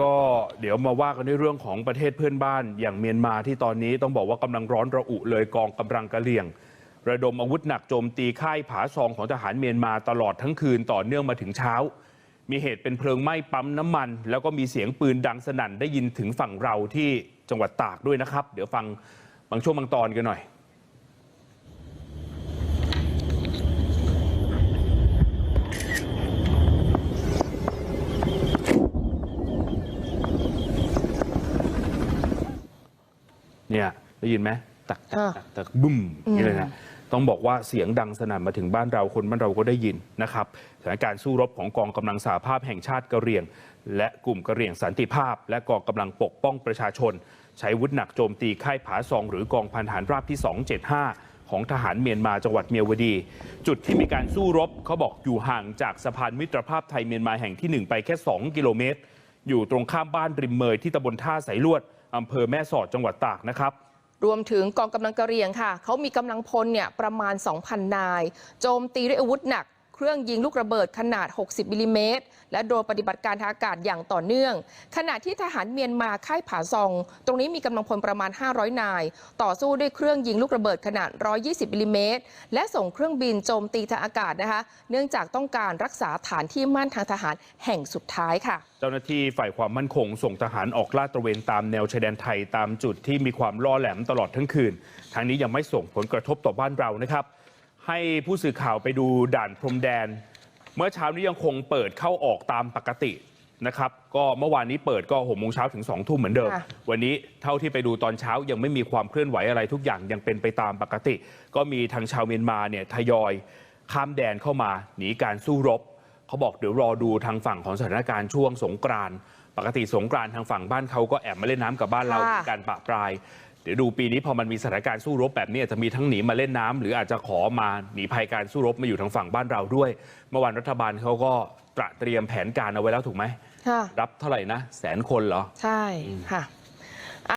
ก็เดี๋ยวมาว่ากันในเรื่องของประเทศเพื่อนบ้านอย่างเมียนมาที่ตอนนี้ต้องบอกว่ากำลังร้อนระอุเลยกองกำลังกะเหรี่ยง ระดมอาวุธหนักโจมตีค่ายผาซองของทหารเมียนมาตลอดทั้งคืนต่อเนื่องมาถึงเช้า มีเหตุเป็นเพลิงไหม้ปั๊มน้ำมัน แล้วก็มีเสียงปืนดังสนั่นได้ยินถึงฝั่งเราที่จังหวัดตากด้วยนะครับ เดี๋ยวฟังบางช่วงบางตอนกันหน่อย เนี่ยได้ยินไหมตักตักอ่าตักตักบึ้มนี่เลยนะต้องบอกว่าเสียงดังสนั่นมาถึงบ้านเราคนบ้านเราก็ได้ยินนะครับสถานการณ์สู้รบของกองกำลังสหภาพแห่งชาติกะเหรี่ยง และกลุ่มกะเหรี่ยงสันติภาพ และกองกำลังปกป้องประชาชน ใช้วุธหนักโจมตีค่ายผาซอง หรือกองพันฐานราบที่ 275 ของทหารเมียนมาจังหวัดเมียวดี จุดที่มีการสู้รบเขาบอกอยู่ห่างจากสะพานมิตรภาพไทยเมียนมาแห่งที่หนึ่งไปแค่ 2 กิโลเมตร อยู่ตรงข้ามบ้านริมเมยที่ตำบลท่าสายลวดอำเภอแม่สอดจังหวัดตากนะครับรวมถึงกองกำลังกะเรียงค่ะ เขามีกำลังพลเนี่ยประมาณ 2,000 นาย โจมตีด้วยอาวุธหนัก เครื่องยิงลูกระเบิดขนาด 60มิลลิเมตร และโดนปฏิบัติการทางอากาศอย่างต่อเนื่อง ขณะที่ทหารเมียนมาค่ายผาซอง ตรงนี้มีกำลังพลประมาณ 500 นาย ต่อสู้ด้วยเครื่องยิงลูกระเบิดขนาด 120มิลลิเมตร และส่งเครื่องบินโจมตีทางอากาศนะคะ เนื่องจากต้องการรักษาฐานที่มั่นทางทหารแห่งสุดท้ายค่ะ เจ้าหน้าที่ฝ่ายความมั่นคงส่งทหารออกลาดตระเวนตามแนวชายแดนไทยตามจุดที่มีความล่อแหลมตลอดทั้งคืน ทางนี้ยังไม่ส่งผลกระทบต่อบ้านเรานะครับ ให้ผู้สื่อข่าวไปดูด่านพรมแดน เมื่อเช้านี้ยังคงเปิดเข้าออกตามปกตินะครับก็เมื่อวานนี้เปิดก็หกโมงเช้าถึง2องทุ่มเหมือนเดิมค่ะวันนี้เท่าที่ไปดูตอนเช้ายังไม่มีความเคลื่อนไหวอะไรทุกอย่างยังเป็นไปตามปกติ ก็มีทางชาวเมียนมาเนี่ยทยอยข้ามแดนเข้ามาหนีการสู้รบ เขาบอกเดี๋ยวรอดูทางฝั่งของสถานการณ์ช่วงสงกรานต์ปกติสงกรานต์ทางฝั่งบ้านเขาก็แอบมาเล่นน้ำกับบ้านเราค่ะมีการปะปรายเดี๋ยวดูปีนี้พอมันมีสถานการณ์สู้รบแบบนี้อาจจะมีทั้งหนีมาเล่นน้ำหรืออาจจะขอมาหนีภัยการสู้รบมาอยู่ทางฝั่งบ้านเราด้วย เมื่อวานรัฐบาลเขาก็ตระเตรียมแผนการเอาไว้แล้วถูกไหมค่ะรับเท่าไหร่นะแสนคนเหรอ ใช่ค่ะ